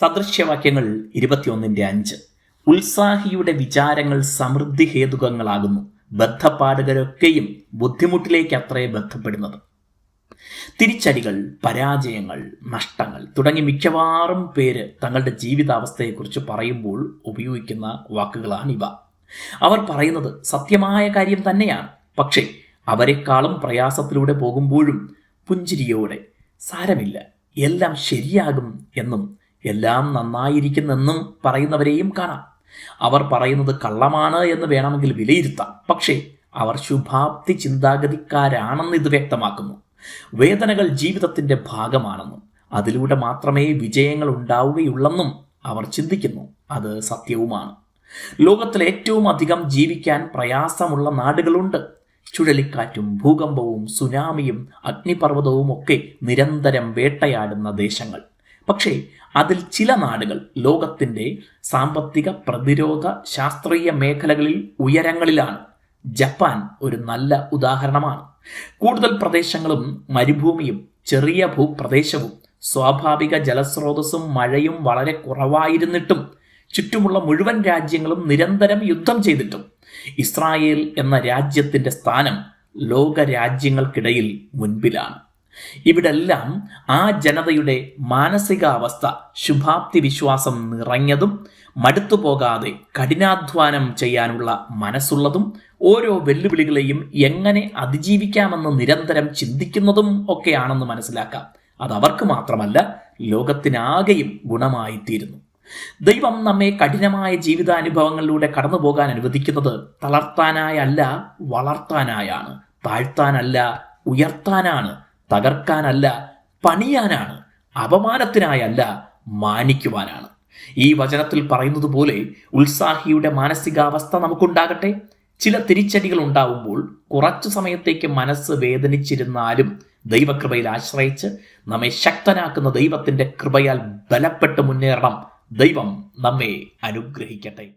സദൃശ്യവാക്യങ്ങൾ ഇരുപത്തിയൊന്നിന്റെ അഞ്ച്. ഉത്സാഹിയുടെ വിചാരങ്ങൾ സമൃദ്ധി ഹേതുകങ്ങളാകുന്നു. ബദ്ധപ്പാടുകരൊക്കെയും ബുദ്ധിമുട്ടിലേക്ക് അത്രേ ബന്ധപ്പെടുന്നത്. തിരിച്ചടികൾ പരാജയങ്ങൾ നഷ്ടങ്ങൾ തുടങ്ങി മിക്കവാറും പേര് തങ്ങളുടെ ജീവിതാവസ്ഥയെക്കുറിച്ച് പറയുമ്പോൾ ഉപയോഗിക്കുന്ന വാക്കുകളാണിവ. അവർ പറയുന്നത് സത്യമായ കാര്യം തന്നെയാണ്. പക്ഷേ അവരെക്കാളും പ്രയാസത്തിലൂടെ പോകുമ്പോഴും പുഞ്ചിരിയോടെ സാരമില്ല എല്ലാം ശരിയാകും എന്നും എല്ലാം നന്നായിരിക്കുന്നെന്നും പറയുന്നവരെയും കാണാം. അവർ പറയുന്നത് കള്ളമാണ് എന്ന് വേണമെങ്കിൽ വിലയിരുത്താം. പക്ഷേ അവർ ശുഭാപ്തി ചിന്താഗതിക്കാരാണെന്ന് ഇത് വ്യക്തമാക്കുന്നു. വേദനകൾ ജീവിതത്തിന്റെ ഭാഗമാണെന്നും അതിലൂടെ മാത്രമേ വിജയങ്ങൾ ഉണ്ടാവുകയുള്ളെന്നും അവർ ചിന്തിക്കുന്നു. അത് സത്യവുമാണ്. ലോകത്തിൽ ഏറ്റവും അധികം ജീവിക്കാൻ പ്രയാസമുള്ള നാടുകളുണ്ട്. ചുഴലിക്കാറ്റും ഭൂകമ്പവും സുനാമിയും അഗ്നിപർവതവും ഒക്കെ നിരന്തരം വേട്ടയാടുന്ന ദേശങ്ങൾ. പക്ഷേ അതിൽ ചില നാടുകൾ ലോകത്തിന്റെ സാമ്പത്തിക പ്രതിരോധ ശാസ്ത്രീയ മേഖലകളിൽ ഉയരങ്ങളിലാണ്. ജപ്പാൻ ഒരു നല്ല ഉദാഹരണമാണ്. കൂടുതൽ പ്രദേശങ്ങളും മരുഭൂമിയും ചെറിയ ഭൂപ്രദേശവും സ്വാഭാവിക ജലസ്രോതസ്സും മഴയും വളരെ കുറവായിരുന്നിട്ടും ചുറ്റുമുള്ള മുഴുവൻ രാജ്യങ്ങളും നിരന്തരം യുദ്ധം ചെയ്തിട്ടും. ഇസ്രായേൽ എന്ന രാജ്യത്തിന്റെ സ്ഥാനം ലോക രാജ്യങ്ങൾക്കിടയിൽ മുൻപിലാണ്. ഇവിടെല്ലാം ആ ജനതയുടെ മാനസികാവസ്ഥ ശുഭാപ്തി വിശ്വാസം നിറഞ്ഞതും മടുത്തു പോകാതെ കഠിനാധ്വാനം ചെയ്യാനുള്ള മനസ്സുള്ളതും ഓരോ വെല്ലുവിളികളെയും എങ്ങനെ അതിജീവിക്കാമെന്ന് നിരന്തരം ചിന്തിക്കുന്നതും ഒക്കെയാണെന്ന് മനസ്സിലാക്കാം. അത് അവർക്ക് മാത്രമല്ല ലോകത്തിനാകെയും ഗുണമായിത്തീരുന്നു. ദൈവം നമ്മെ കഠിനമായ ജീവിതാനുഭവങ്ങളിലൂടെ കടന്നു പോകാൻ അനുവദിക്കുന്നത് തളർത്താനായല്ല വളർത്താനായാണ്. താഴ്ത്താനല്ല ഉയർത്താനാണ്. തകർക്കാനല്ല പണിയാനാണ് അപമാനത്തിനായല്ല മാനിക്കുവാനാണ്. ഈ വചനത്തിൽ പറയുന്നത് പോലെ ഉത്സാഹിയുടെ മാനസികാവസ്ഥ നമുക്കുണ്ടാകട്ടെ. ചില തിരിച്ചടികൾ ഉണ്ടാവുമ്പോൾ കുറച്ചു സമയത്തേക്ക് മനസ്സ് വേദനിച്ചിരുന്നാലും ദൈവകൃപയിൽ ആശ്രയിച്ച് നമ്മെ ശക്തനാക്കുന്ന ദൈവത്തിന്റെ കൃപയാൽ ബലപ്പെട്ട് മുന്നേറണം. ദൈവം നമ്മെ അനുഗ്രഹിക്കട്ടെ.